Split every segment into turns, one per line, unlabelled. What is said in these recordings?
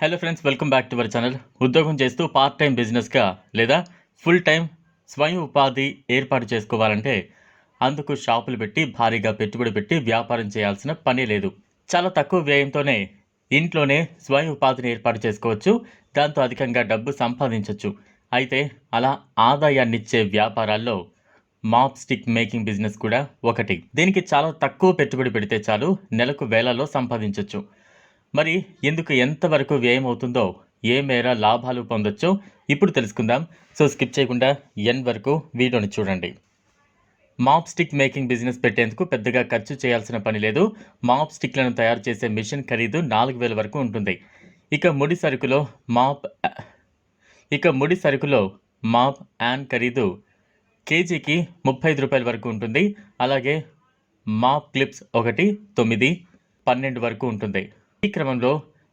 Hello friends welcome back to our channel ఉద్యోగం చేస్తూ part time బిజినెస్గా లేదా ఫుల్ టైం స్వయం ఉపాధి ఏర్పాటు చేసుకోవాలంటే అందుకు షాపులు పెట్టి భారీగా పెట్టుబడి పెట్టి వ్యాపారం చేయాల్సిన పని లేదు. చాలా తక్కువ వ్యయంతోనే ఇంట్లోనే స్వయం ఉపాధిని ఏర్పాటు చేసుకోవచ్చు. దాంతో అధికంగా డబ్బు సంపాదించవచ్చు అయితే అలా ఆదాయాన్నిచ్చే వ్యాపారాల్లో మాప్ స్టిక్ మేకింగ్ బిజినెస్ కూడా ఒకటి. దీనికి చాలా తక్కువ పెట్టుబడి పెడితే చాలు నెలకు వేలలో సంపాదించవచ్చు మరి ఎందుకు ఎంతవరకు వ్యయం అవుతుందో ఏ మేర లాభాలు పొందొచ్చో ఇప్పుడు తెలుసుకుందాం. సో స్కిప్ చేయకుండా ఎన్ వరకు వీడియోని చూడండి. మాప్ స్టిక్ మేకింగ్ బిజినెస్ పెట్టేందుకు పెద్దగా ఖర్చు చేయాల్సిన పని లేదు. మాప్ స్టిక్లను తయారు చేసే మిషన్ ఖరీదు నాలుగు వేల వరకు ఉంటుంది. ఇక ముడి సరుకులో మాప్ ఇక ముడి సరుకులో మాప్ యాన్ ఖరీదు కేజీకి ముప్పై ఐదు రూపాయల వరకు ఉంటుంది. అలాగే మాప్ క్లిప్స్ ఒకటి తొమ్మిది పన్నెండు వరకు ఉంటుంది. ఈ క్రమంలో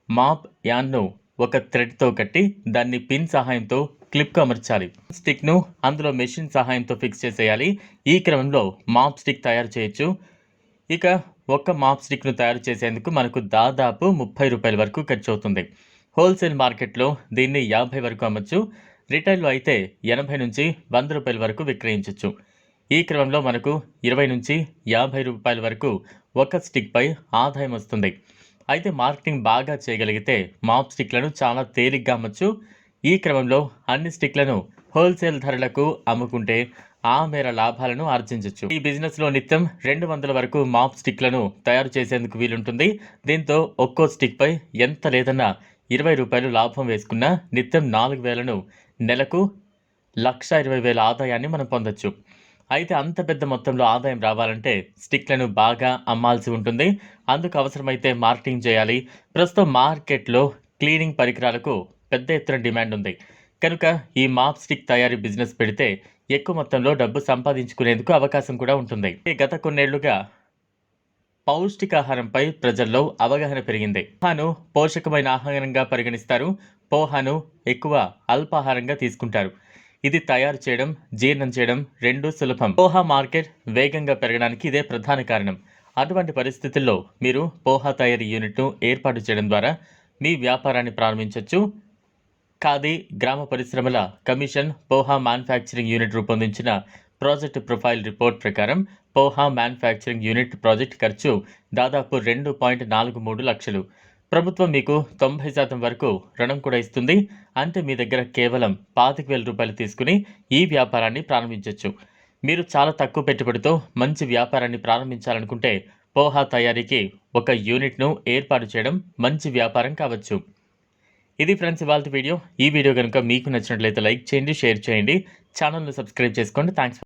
మాప్ యాన్ను ఒక థ్రెడ్తో కట్టి దాన్ని పిన్ సహాయంతో క్లిప్కు అమర్చాలి. స్టిక్ను అందులో మెషిన్ సహాయంతో ఫిక్స్ చేసేయాలి. ఈ క్రమంలో మాప్ స్టిక్ తయారు చేయొచ్చు. ఇక ఒక్క మాప్ స్టిక్ను తయారు చేసేందుకు మనకు దాదాపు ముప్పై రూపాయల వరకు ఖర్చు అవుతుంది హోల్సేల్ మార్కెట్లో దీన్ని యాభై వరకు అమ్మచ్చు. రిటైల్లో అయితే ఎనభై నుంచి వంద రూపాయల వరకు విక్రయించవచ్చు ఈ క్రమంలో మనకు ఇరవై నుంచి యాభై రూపాయల వరకు ఒక స్టిక్పై ఆదాయం వస్తుంది. అయితే మార్కెటింగ్ బాగా చేయగలిగితే మాప్ స్టిక్లను చాలా తేలిగ్గా అమ్మచ్చు. ఈ క్రమంలో అన్ని స్టిక్లను హోల్సేల్ ధరలకు అమ్ముకుంటే ఆ మేర లాభాలను ఆర్జించవచ్చు ఈ బిజినెస్లో నిత్యం రెండు వందల వరకు మాప్ స్టిక్లను తయారు చేసేందుకు వీలుంటుంది. దీంతో ఒక్కో స్టిక్పై ఎంత లేదన్నా ఇరవై రూపాయలు లాభం వేసుకున్న నిత్యం నాలుగు వేలను నెలకు లక్ష ఇరవై వేల ఆదాయాన్ని మనం పొందొచ్చు. అయితే అంత పెద్ద మొత్తంలో ఆదాయం రావాలంటే స్టిక్లను బాగా అమ్మాల్సి ఉంటుంది. అందుకు అవసరమైతే మార్కెటింగ్ చేయాలి. ప్రస్తుతం మార్కెట్లో క్లీనింగ్ పరికరాలకు పెద్ద ఎత్తున డిమాండ్ ఉంది. కనుక ఈ మాప్ స్టిక్ తయారీ బిజినెస్ పెడితే ఎక్కువ మొత్తంలో డబ్బు సంపాదించుకునేందుకు అవకాశం కూడా ఉంటుంది. గత కొన్నేళ్ళుగా పౌష్టికాహారంపై ప్రజల్లో అవగాహన పెరిగింది. పోహాను పోషకమైన ఆహారంగా పరిగణిస్తారు. పోహాను ఎక్కువ అల్పాహారంగా తీసుకుంటారు. ఇది తయారు చేయడం జీర్ణం చేయడం రెండు సులభం. పోహా మార్కెట్ వేగంగా పెరగడానికి ఇదే ప్రధాన కారణం. అటువంటి పరిస్థితుల్లో మీరు పోహా తయారీ యూనిట్ను ఏర్పాటు చేయడం ద్వారా మీ వ్యాపారాన్ని ప్రారంభించవచ్చు ఖాదీ గ్రామ పరిశ్రమల కమిషన్ పోహా మ్యానుఫ్యాక్చరింగ్ యూనిట్ రూపొందించిన ప్రాజెక్ట్ ప్రొఫైల్ రిపోర్ట్ ప్రకారం పోహా మ్యానుఫ్యాక్చరింగ్ యూనిట్ ప్రాజెక్ట్ ఖర్చు దాదాపు రెండు పాయింట్ నాలుగు మూడు లక్షలు. ప్రభుత్వం మీకు తొంభై శాతం వరకు రుణం కూడా ఇస్తుంది. అంటే మీ దగ్గర కేవలం పాతిక వేల రూపాయలు తీసుకుని ఈ వ్యాపారాన్ని ప్రారంభించవచ్చు మీరు చాలా తక్కువ పెట్టుబడితో మంచి వ్యాపారాన్ని ప్రారంభించాలనుకుంటే పోహా తయారీకి ఒక యూనిట్ను ఏర్పాటు చేయడం మంచి వ్యాపారం కావచ్చు. ఇది ఫ్రెండ్స్ ఇవాళ వీడియో. ఈ వీడియో కనుక మీకు నచ్చినట్లయితే లైక్ చేయండి షేర్ చేయండి. ఛానల్ను సబ్స్క్రైబ్ చేసుకోండి. థ్యాంక్స్